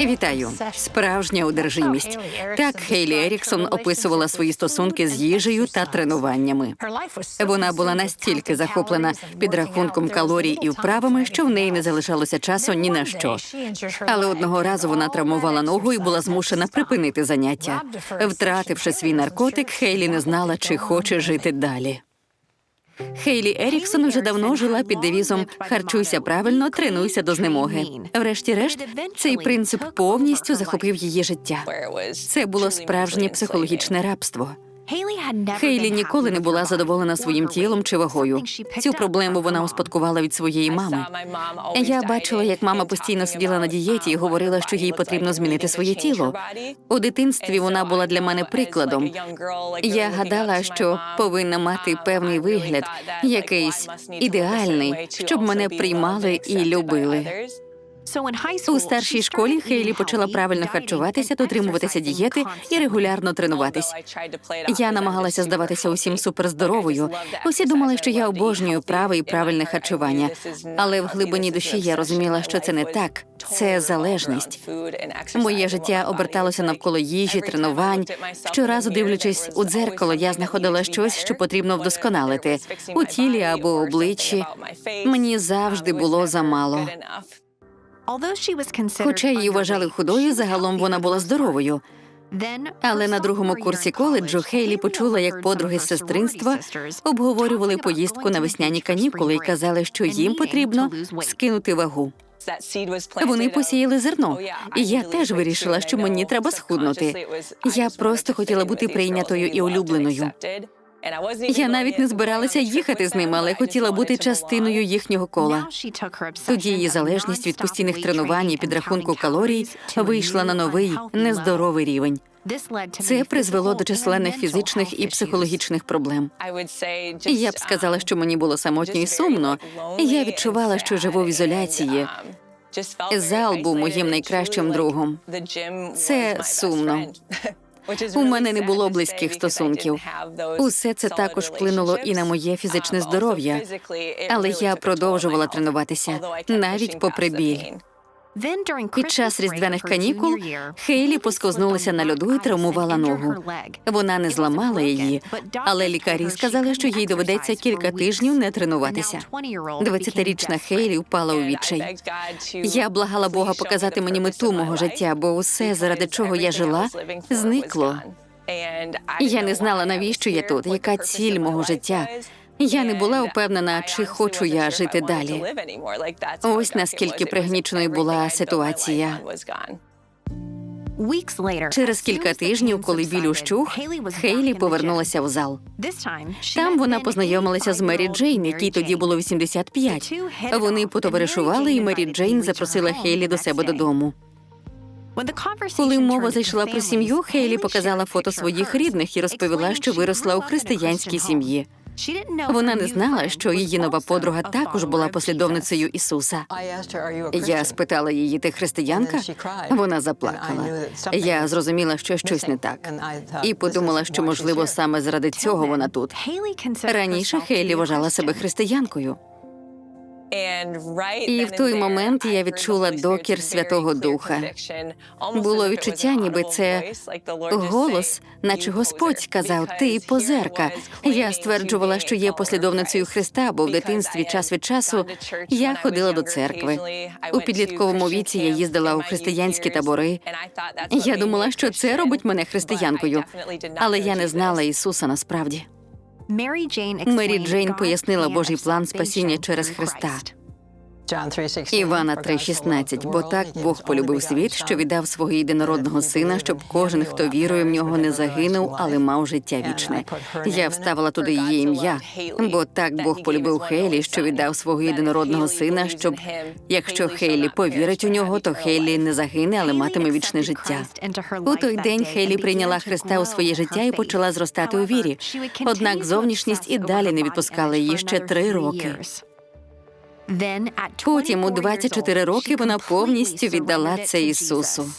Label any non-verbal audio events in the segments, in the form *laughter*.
Вітаю, справжня одержимість. Так Хейлі Еріксон описувала свої стосунки з їжею та тренуваннями. Вона була настільки захоплена підрахунком калорій і вправами, що в неї не залишалося часу ні на що. Але одного разу вона травмувала ногу і була змушена припинити заняття. Втративши свій наркотик, Хейлі не знала, чи хоче жити далі. Хейлі Еріксон вже давно жила під девізом Харчуйся правильно, тренуйся до знемоги. Врешті-решт, цей принцип повністю захопив її життя. Це було справжнє психологічне рабство. Хейлі ніколи не була задоволена своїм тілом чи вагою. Цю проблему вона успадкувала від своєї мами. Я бачила, як мама постійно сиділа на дієті і говорила, що їй потрібно змінити своє тіло. У дитинстві вона була для мене прикладом. Я гадала, що повинна мати певний вигляд, якийсь ідеальний, щоб мене приймали і любили. У старшій школі Хейлі почала правильно харчуватися, дотримуватися дієти і регулярно тренуватись. Я намагалася здаватися усім суперздоровою. Усі думали, що я обожнюю праве і правильне харчування. Але в глибині душі я розуміла, що це не так. Це залежність. Моє життя оберталося навколо їжі, тренувань. Щоразу дивлячись у дзеркало, я знаходила щось, що потрібно вдосконалити у тілі або обличчі. Мені завжди було замало. Хоча її вважали худою, загалом вона була здоровою. Але на другому курсі коледжу Хейлі почула, як подруги з сестринства обговорювали поїздку на весняні канікули і казали, що їм потрібно скинути вагу. Вони посіяли зерно, і я теж вирішила, що мені треба схуднути. Я просто хотіла бути прийнятою і улюбленою. Я навіть не збиралася їхати з ними, але хотіла бути частиною їхнього кола. Тоді її залежність від постійних тренувань і підрахунку калорій вийшла на новий нездоровий рівень. Це призвело до численних фізичних і психологічних проблем. Я б сказала, що мені було самотньо і сумно. Я відчувала, що живу в ізоляції. Зал був моїм найкращим другом. Це сумно. *laughs* У мене не було близьких стосунків. Усе це також вплинуло і на моє фізичне здоров'я. Але я продовжувала тренуватися навіть попри біль. Під час різдвяних канікул Хейлі посковзнулася на льоду і травмувала ногу. Вона не зламала її, але лікарі сказали, що їй доведеться кілька тижнів не тренуватися. 20-річна Хейлі впала у відчай. Я благала Бога показати мені мету мого життя, бо усе, заради чого я жила, зникло. Я не знала, навіщо я тут, яка ціль мого життя. Я не була впевнена, чи хочу я жити далі. Ось наскільки пригніченою була ситуація. Через кілька тижнів, коли біль ущух, Хейлі повернулася в зал. Там вона познайомилася з Мері Джейн, якій тоді було 85. Вони потоваришували, і Мері Джейн запросила Хейлі до себе додому. Коли мова зайшла про сім'ю, Хейлі показала фото своїх рідних і розповіла, що виросла у християнській сім'ї. Вона не знала, що її нова подруга також була послідовницею Ісуса. Я спитала її, ти християнка? Вона заплакала. Я зрозуміла, що щось не так. І подумала, що можливо саме заради цього вона тут. Раніше Хейлі вважала себе християнкою. І в той момент я відчула докір Святого Духа. Було відчуття, ніби це голос, наче Господь казав, ти позерка. Я стверджувала, що є послідовницею Христа, бо в дитинстві час від часу я ходила до церкви. У підлітковому віці я їздила у християнські табори. Я думала, що це робить мене християнкою, але я не знала Ісуса насправді. Мері Джейн пояснила Божий план спасіння через Христа. Івана 3,16, бо так Бог полюбив світ, що віддав свого єдинородного сина, щоб кожен, хто вірує в нього, не загинув, але мав життя вічне. Я вставила туди її ім'я, бо так Бог полюбив Хейлі, що віддав свого єдинородного сина, щоб якщо Хейлі повірить у нього, то Хейлі не загине, але матиме вічне життя. У той день Хейлі прийняла Христа у своє життя і почала зростати у вірі. Однак зовнішність і далі не відпускала її ще три роки. Потім у 24 роки вона повністю віддала це Ісусу.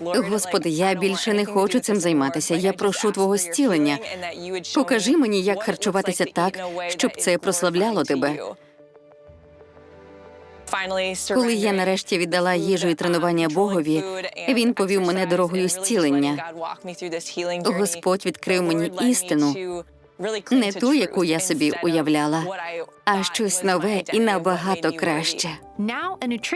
Господи, я більше не хочу цим займатися. Я прошу твого зцілення. Покажи мені, як харчуватися так, щоб це прославляло тебе. Коли я нарешті віддала їжу і тренування Богові, він повів мене дорогою зцілення. Господь відкрив мені істину, не ту, яку я собі уявляла, а щось нове і набагато краще.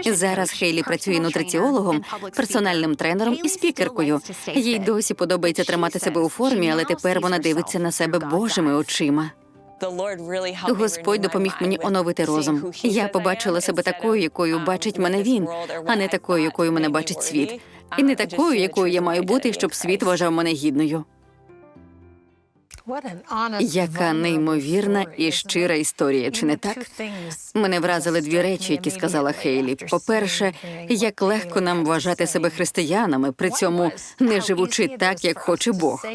Зараз Хейлі працює нутриціологом, персональним тренером і спікеркою. Їй досі подобається тримати себе у формі, але тепер вона дивиться на себе Божими очима. Господь допоміг мені оновити розум. Я побачила себе такою, якою бачить мене він, а не такою, якою мене бачить світ, і не такою, якою я маю бути, щоб світ вважав мене гідною. Яка неймовірна і щира історія, чи не так? Мене вразили дві речі, які сказала Хейлі. По-перше, як легко нам вважати себе християнами, при цьому не живучи так, як хоче Бог.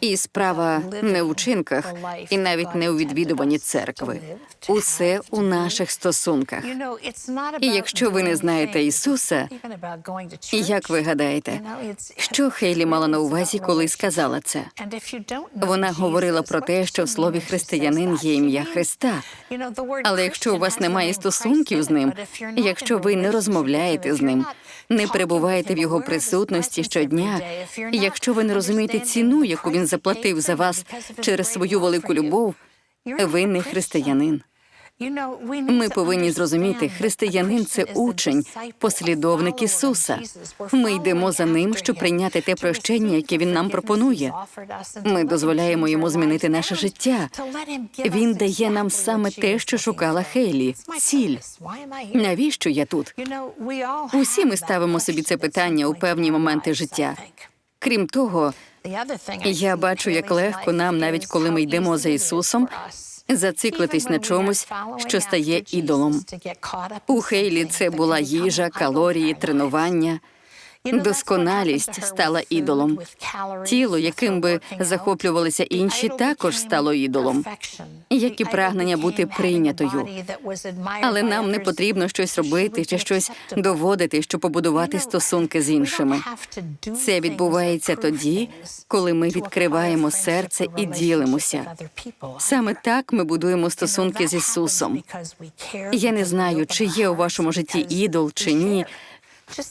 І справа не у чинках, і навіть не у відвідуванні церкви. Усе у наших стосунках. І якщо ви не знаєте Ісуса, як ви гадаєте, що Хейлі мала на увазі, коли сказала це? Вона говорила про те, що в слові християнин є ім'я Христа. Але якщо у вас немає стосунків з ним, якщо ви не розмовляєте з ним, не перебуваєте в його присутності щодня, якщо ви не розумієте ціну, яку він заплатив за вас через свою велику любов, ви не християнин. Ми повинні зрозуміти, християнин це учень, послідовник Ісуса. Ми йдемо за ним, щоб прийняти те прощення, яке він нам пропонує. Ми дозволяємо йому змінити наше життя. Він дає нам саме те, що шукала Хейлі ціль. Навіщо я тут? Усі ми ставимо собі це питання у певні моменти життя. Крім того, я бачу, як легко нам, навіть коли ми йдемо за Ісусом, зациклитись на чомусь, що стає ідолом. У Хейлі це була їжа, калорії, тренування. Досконалість стала ідолом. Тіло, яким би захоплювалися інші, також стало ідолом. Як і прагнення бути прийнятою. Але нам не потрібно щось робити чи щось доводити, щоб побудувати стосунки з іншими. Це відбувається тоді, коли ми відкриваємо серце і ділимося. Саме так ми будуємо стосунки з Ісусом. Я не знаю, чи є у вашому житті ідол чи ні.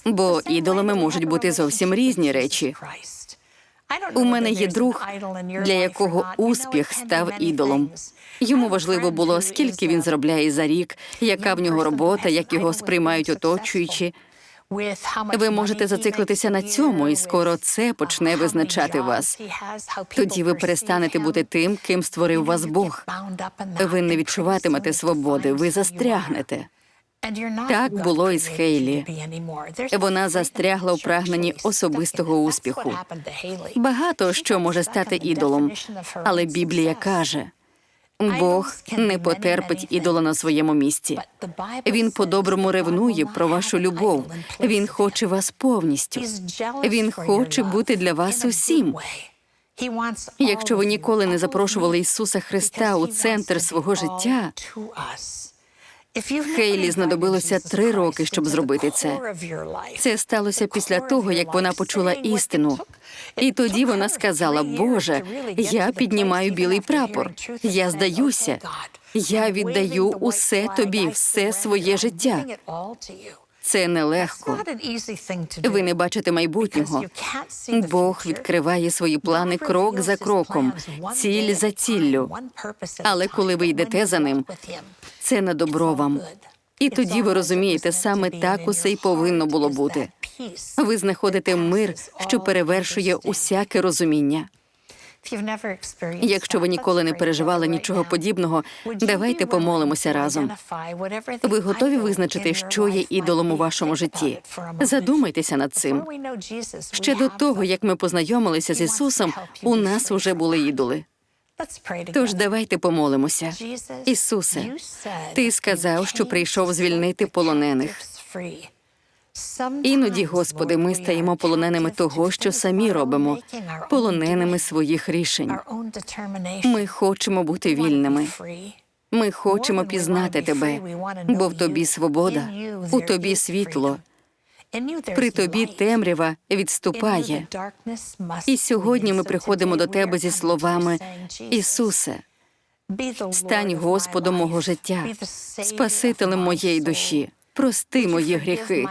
Бо ідолами можуть бути зовсім різні речі. У мене є друг, для якого успіх став ідолом. Йому важливо було, скільки він заробляє за рік, яка в нього робота, як його сприймають оточуючі. Ви можете зациклитися на цьому, і скоро це почне визначати вас. Тоді ви перестанете бути тим, ким створив вас Бог. Ви не відчуватимете свободи, ви застрягнете. Так було і з Хейлі. Вона застрягла у прагненні особистого успіху. Багато що може стати ідолом, але Біблія каже. Бог не потерпить ідола на своєму місці. Він по-доброму ревнує про вашу любов. Він хоче вас повністю. Він хоче бути для вас усім. Якщо ви ніколи не запрошували Ісуса Христа у центр свого життя, Хейлі знадобилося три роки, щоб зробити це. Це сталося після того, як вона почула істину. І тоді вона сказала: Боже, я піднімаю білий прапор. Я здаюся. Я віддаю усе тобі, все своє життя. Це нелегко. Ви не бачите майбутнього. Бог відкриває свої плани крок за кроком, ціль за ціллю. Але коли ви йдете за ним, це на добро вам. І тоді ви розумієте, саме так усе й повинно було бути. Ви знаходите мир, що перевершує усяке розуміння. Якщо ви ніколи не переживали нічого подібного, давайте помолимося разом. Ви готові визначити, що є ідолом у вашому житті? Задумайтеся над цим. Ще до того, як ми познайомилися з Ісусом, у нас уже були ідоли. Тож давайте помолимося. Ісусе, ти сказав, що прийшов звільнити полонених. Іноді, Господи, ми стаємо полоненими того, що самі робимо, полоненими своїх рішень. Ми хочемо бути вільними. Ми хочемо пізнати тебе, бо в тобі свобода, у тобі світло. При тобі темрява відступає. І сьогодні ми приходимо до тебе зі словами Ісусе, стань Господом мого життя, Спасителем моєї душі. Прости мої гріхи.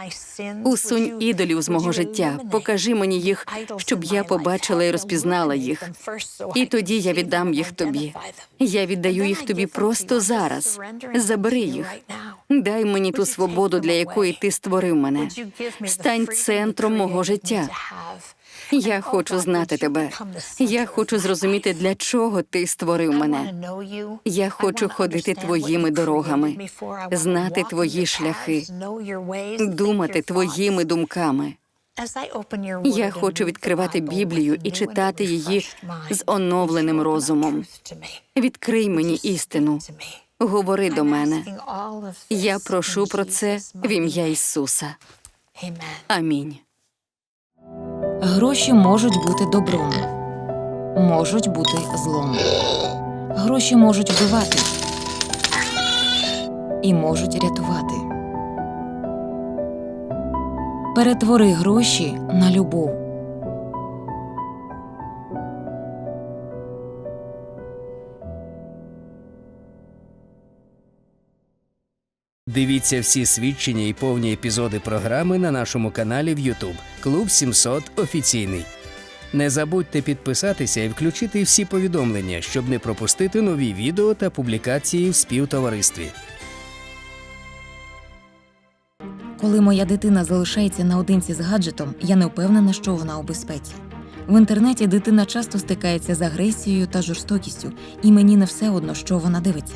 Усунь ідолів з мого життя. Покажи мені їх, щоб я побачила і розпізнала їх. І тоді я віддам їх тобі. Я віддаю їх тобі просто зараз. Забери їх. Дай мені ту свободу, для якої ти створив мене. Стань центром мого життя. Я хочу знати тебе. Я хочу зрозуміти, для чого ти створив мене. Я хочу ходити твоїми дорогами, знати твої шляхи, думати твоїми думками. Я хочу відкривати Біблію і читати її з оновленим розумом. Відкрий мені істину. Говори до мене. Я прошу про це в ім'я Ісуса. Амінь. Гроші можуть бути добром, можуть бути злом. Гроші можуть вбивати і можуть рятувати. Перетвори гроші на любов. Дивіться всі свідчення і повні епізоди програми на нашому каналі в YouTube Клуб 700 офіційний. Не забудьте підписатися і включити всі повідомлення, щоб не пропустити нові відео та публікації в співтоваристві. Коли моя дитина залишається наодинці з гаджетом, я не впевнена, що вона у безпеці. В інтернеті дитина часто стикається з агресією та жорстокістю, і мені не все одно, що вона дивиться.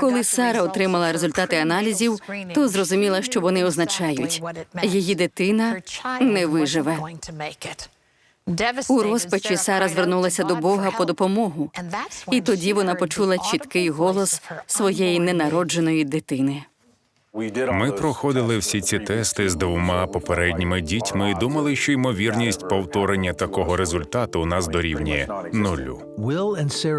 Коли Сара отримала результати аналізів, то зрозуміла, що вони означають. її дитина не виживе. У розпачі Сара звернулася до Бога по допомогу, і тоді вона почула чіткий голос своєї ненародженої дитини. Ми проходили всі ці тести з двома попередніми дітьми і думали, що ймовірність повторення такого результату у нас дорівнює нулю.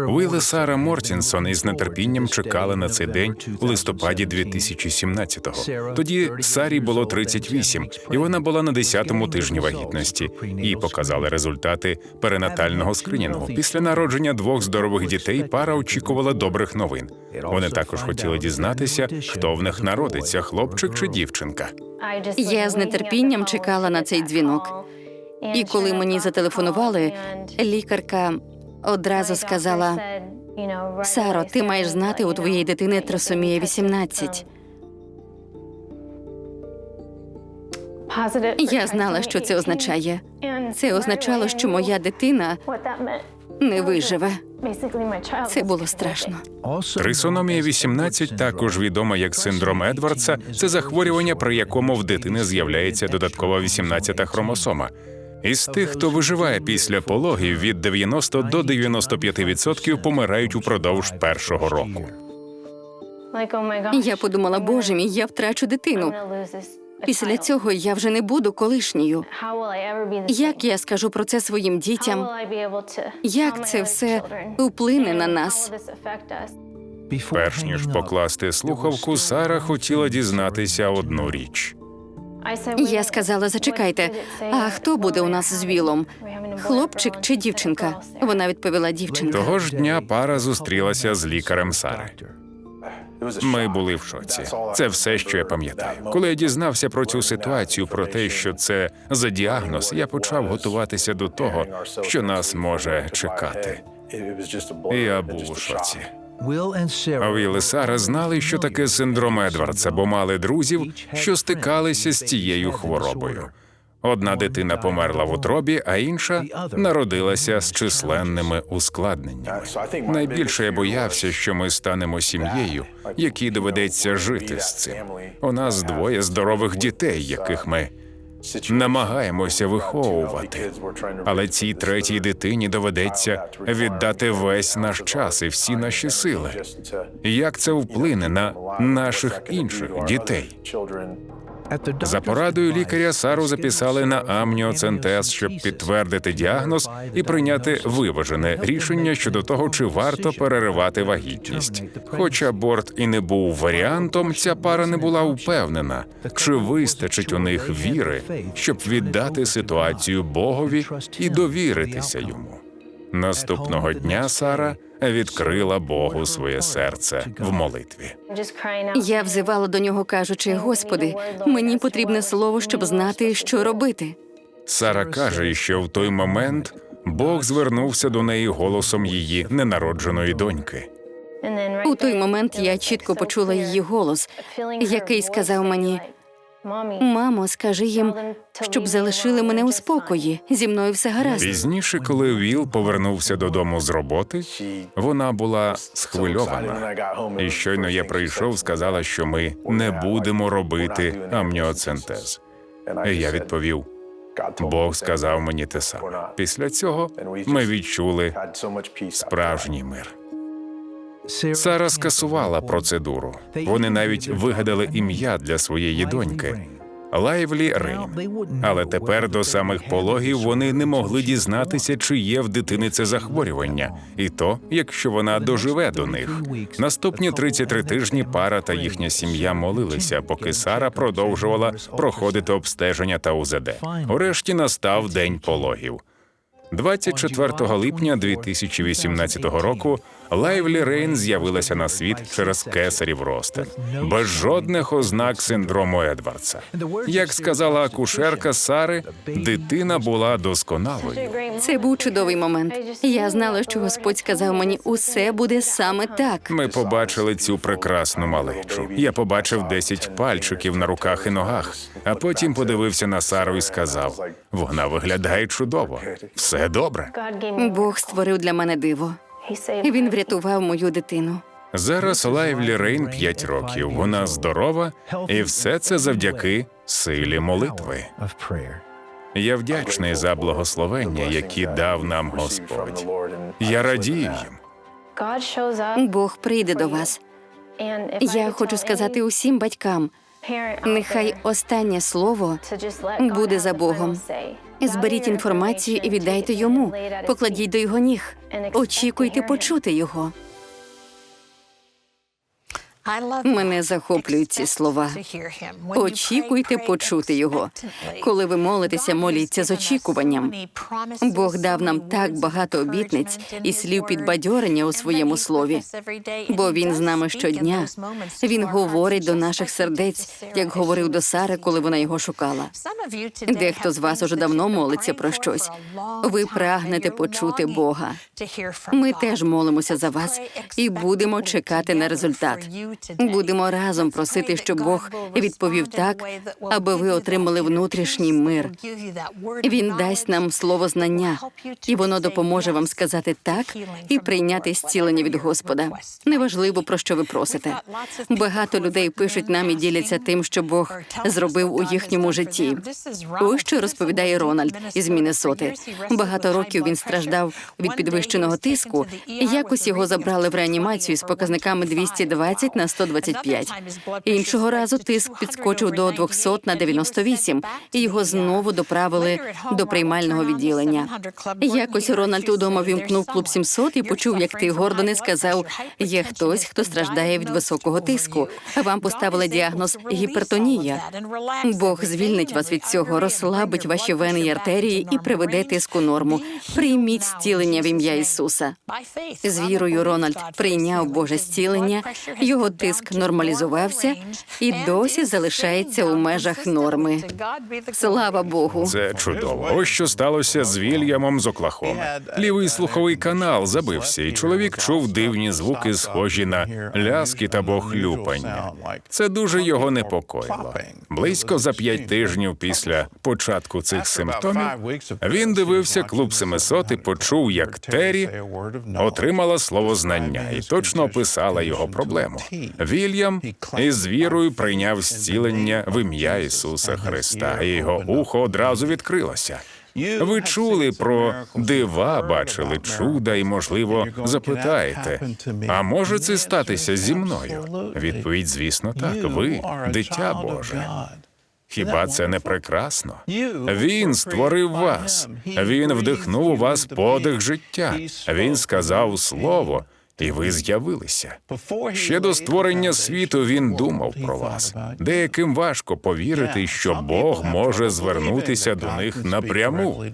Уилл і Сара Мортінсон із нетерпінням чекали на цей день у листопаді 2017-го. Тоді Сарі було 38, і вона була на 10-му тижні вагітності. Їй показали результати перинатального скринінгу. Після народження двох здорових дітей пара очікувала добрих новин. Вони також хотіли дізнатися, хто в них народиться, хлопчик чи дівчинка. Я з нетерпінням чекала на цей дзвінок. І коли мені зателефонували, лікарка одразу сказала: Саро, ти маєш знати, у твоєї дитини трисомія 18. Я знала, що це означає. Це означало, що моя дитина не виживе. Це було страшно. Трисономія 18, також відома як синдром Едвардса, це захворювання, при якому в дитини з'являється додаткова 18-та хромосома. Із тих, хто виживає після пологів, від 90 до 95% помирають упродовж першого року. Я подумала, боже мій, я втрачу дитину. Після цього я вже не буду колишньою. Як я скажу про це своїм дітям? Як це все вплине на нас? Перш ніж покласти слухавку, Сара хотіла дізнатися одну річ. Я сказала, зачекайте, а хто буде у нас з Вілом? Хлопчик чи дівчинка? Вона відповіла дівчинка. Того ж дня пара зустрілася з лікарем Сари. Ми були в шоці. Це все, що я пам'ятаю. Коли я дізнався про цю ситуацію, про те, що це за діагноз, я почав готуватися до того, що нас може чекати. Я був у шоці. Віл і Сара знали, що таке синдром Едвардса, бо мали друзів, що стикалися з цією хворобою. Одна дитина померла в утробі, а інша народилася з численними ускладненнями. Найбільше я боявся, що ми станемо сім'єю, якій доведеться жити з цим. У нас двоє здорових дітей, яких ми намагаємося виховувати. Але цій третій дитині доведеться віддати весь наш час і всі наші сили. Як це вплине на наших інших дітей? За порадою лікаря Сару записали на амніоцентез, щоб підтвердити діагноз і прийняти виважене рішення щодо того, чи варто переривати вагітність. Хоч аборт і не був варіантом, ця пара не була впевнена, чи вистачить у них віри, щоб віддати ситуацію Богові і довіритися йому. Наступного дня Сара відкрила Богу своє серце в молитві. Я взивала до нього, кажучи: Господи, мені потрібне слово, щоб знати, що робити. Сара каже, що в той момент Бог звернувся до неї голосом її ненародженої доньки. У той момент я чітко почула її голос, який сказав мені: Мамо, скажи їм, щоб залишили мене у спокої. Зі мною все гаразд. Пізніше, коли Віл повернувся додому з роботи, вона була схвильована. І щойно я прийшов, сказала, що ми не будемо робити амніоцентез. І я відповів: Бог сказав мені те саме. Після цього ми відчули справжній мир. Сара скасувала процедуру. Вони навіть вигадали ім'я для своєї доньки Лайвлі Рейн. Але тепер до самих пологів вони не могли дізнатися, чи є в дитини це захворювання, і то, якщо вона доживе до них. Наступні 33 тижні пара та їхня сім'я молилися, поки Сара продовжувала проходити обстеження та УЗД. Урешті настав день пологів. 24 липня 2018 року Лайвлі Рейн з'явилася на світ через кесарів розтин, без жодних ознак синдрому Едвардса. Як сказала акушерка Сари, дитина була досконалою. Це був чудовий момент. Я знала, що Господь сказав мені, усе буде саме так. Ми побачили цю прекрасну малечу. Я побачив 10 пальчиків на руках і ногах, а потім подивився на Сару і сказав: вона виглядає чудово. Все добре. Бог створив для мене диво. Він врятував мою дитину. Зараз Лайвлі Рейн 5 років. Вона здорова, і все це завдяки силі молитви. Я вдячний за благословення, які дав нам Господь. Я радію їм. Бог прийде до вас. Я хочу сказати усім батькам: нехай останнє слово буде за Богом. Зберіть інформацію і віддайте йому. Покладіть до його ніг. Очікуйте почути його. Мене захоплюють ці слова. Очікуйте почути його. Коли ви молитеся, моліться з очікуванням. Бог дав нам так багато обітниць і слів підбадьорення у своєму слові. Бо він з нами щодня. Він говорить до наших сердець, як говорив до Сари, коли вона його шукала. Дехто з вас уже давно молиться про щось. Ви прагнете почути Бога. Ми теж молимося за вас і будемо чекати на результат. Будемо разом просити, щоб Бог відповів так, аби ви отримали внутрішній мир. Він дасть нам слово знання, і воно допоможе вам сказати так і прийняти зцілення від Господа. Неважливо про що ви просите. Багато людей пишуть нам і діляться тим, що Бог зробив у їхньому житті. Ось що розповідає Рональд із Міннесоти. Багато років він страждав від підвищеного тиску, якось його забрали в реанімацію з показниками 220 на 125. Іншого разу тиск підскочив до 200 на 98, і його знову доправили до приймального відділення. Якось Рональд удома вімкнув клуб 700 і почув, як ти Гордоне сказав: є хтось, хто страждає від високого тиску. Вам поставили діагноз гіпертонія. Бог звільнить вас від цього, розслабить ваші вени і артерії і приведе тиск у норму. Прийміть зцілення в ім'я Ісуса. З вірою Рональд прийняв Боже зцілення, його тиск нормалізувався і досі залишається у межах норми. Слава Богу. Це чудово. Ось що сталося з Вільямом з Оклахоми. Лівий слуховий канал забився, і чоловік чув дивні звуки, схожі на ляскіт або хлюпання. Це дуже його непокоїло. Близько за п'ять тижнів після початку цих симптомів він дивився клуб 700 і почув, як Террі отримала слово знання і точно описала його проблему. Вільям із вірою прийняв зцілення в ім'я Ісуса Христа, і його ухо одразу відкрилося. Ви чули про дива, бачили чуда, і, можливо, запитаєте, а може це статися зі мною? Відповідь, звісно, так. Ви дитя Боже. Хіба це не прекрасно? Він створив вас. Він вдихнув у вас подих життя. Він сказав слово, і ви з'явилися. Ще до створення світу він думав про вас. Деяким важко повірити, що Бог може звернутися до них напряму.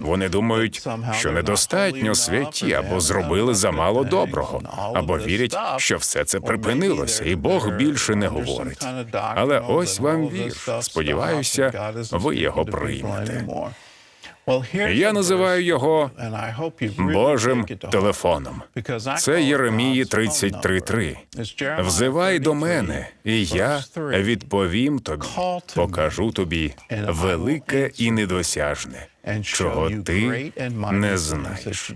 Вони думають, що недостатньо святі або зробили замало доброго, або вірять, що все це припинилося, і Бог більше не говорить. Але ось вам вірш. Сподіваюся, ви його приймете. Я називаю його Божим телефоном. Це Єремії 33.3. Взивай до мене, і я відповім тобі, покажу тобі велике і недосяжне, чого ти не знаєш.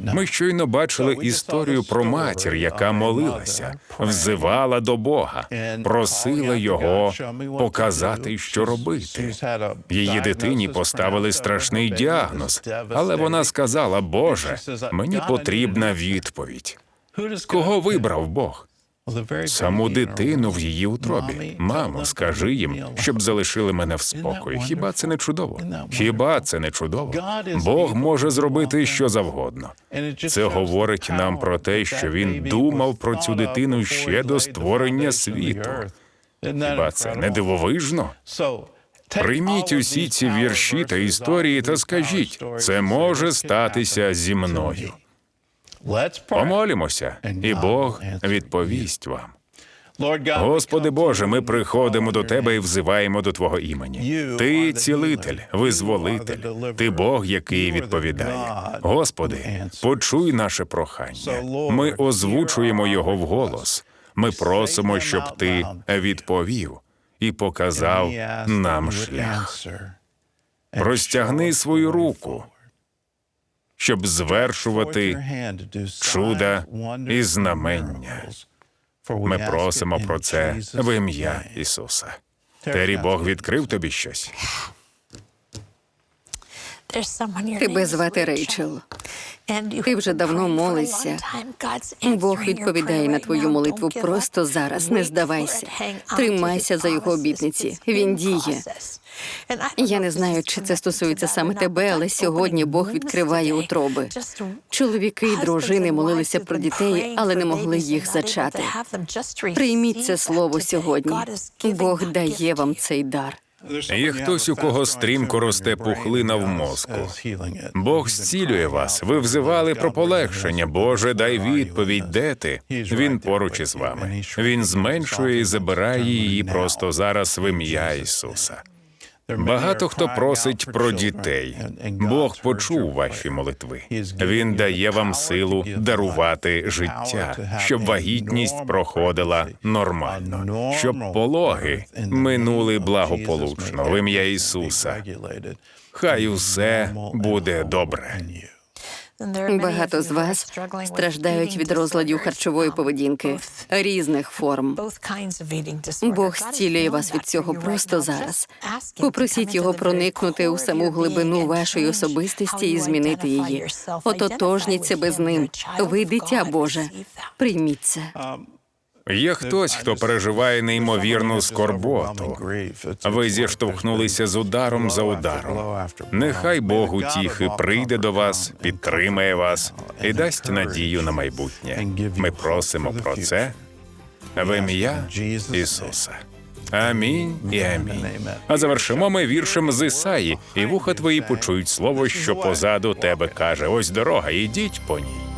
Ми щойно бачили історію про матір, яка молилася, взивала до Бога, просила його показати, що робити. Її дитині поставили страшний діагноз, але вона сказала: Боже, мені потрібна відповідь. Кого вибрав Бог? Саму дитину в її утробі. Мамо, скажи їм, щоб залишили мене в спокої. Хіба це не чудово? Хіба це не чудово? Бог може зробити що завгодно. Це говорить нам про те, що він думав про цю дитину ще до створення світу. Хіба це не дивовижно? Прийміть усі ці вірші та історії та скажіть, це може статися зі мною. Помолімося, і Бог відповість вам. Господи Боже, ми приходимо до Тебе і взиваємо до Твого імені. Ти цілитель, визволитель, ти Бог, який відповідає. Господи, почуй наше прохання. Ми озвучуємо його вголос. Ми просимо, щоб ти відповів і показав нам шлях. Простягни свою руку, щоб звершувати чуда і знамення. Ми просимо про це в ім'я Ісуса. Тері Бог відкрив тобі щось. Тебе звати Рейчел. Ти вже давно молишся. Бог відповідає на твою молитву просто зараз. Не здавайся. Тримайся за його обітниці. Він діє. Я не знаю, чи це стосується саме тебе, але сьогодні Бог відкриває утроби. Чоловіки і дружини молилися про дітей, але не могли їх зачати. Прийміть це слово сьогодні. Бог дає вам цей дар. Є хтось, у кого стрімко росте пухлина в мозку. Бог зцілює вас. Ви взивали про полегшення. Боже, дай відповідь, де ти? Він поруч із вами. Він зменшує і забирає її просто зараз в ім'я Ісуса. Багато хто просить про дітей. Бог почув ваші молитви. Він дає вам силу дарувати життя, щоб вагітність проходила нормально, щоб пологи минули благополучно в ім'я Ісуса. Хай усе буде добре. Багато з вас страждають від розладів харчової поведінки різних форм. Бог зцілює вас від цього просто зараз. Попросіть його проникнути у саму глибину вашої особистості і змінити її. Ототожніть себе з ним. Ви дитя Боже. Прийміть це. Є хтось, хто переживає неймовірну скорботу. Ви зіштовхнулися з ударом за ударом. Нехай Бог утіхи прийде до вас, підтримає вас і дасть надію на майбутнє. Ми просимо про це в ім'я Ісуса. Амінь і амінь. А завершимо ми віршем з Ісаї, і вуха твої почують слово, що позаду тебе каже: ось дорога, ідіть по ній.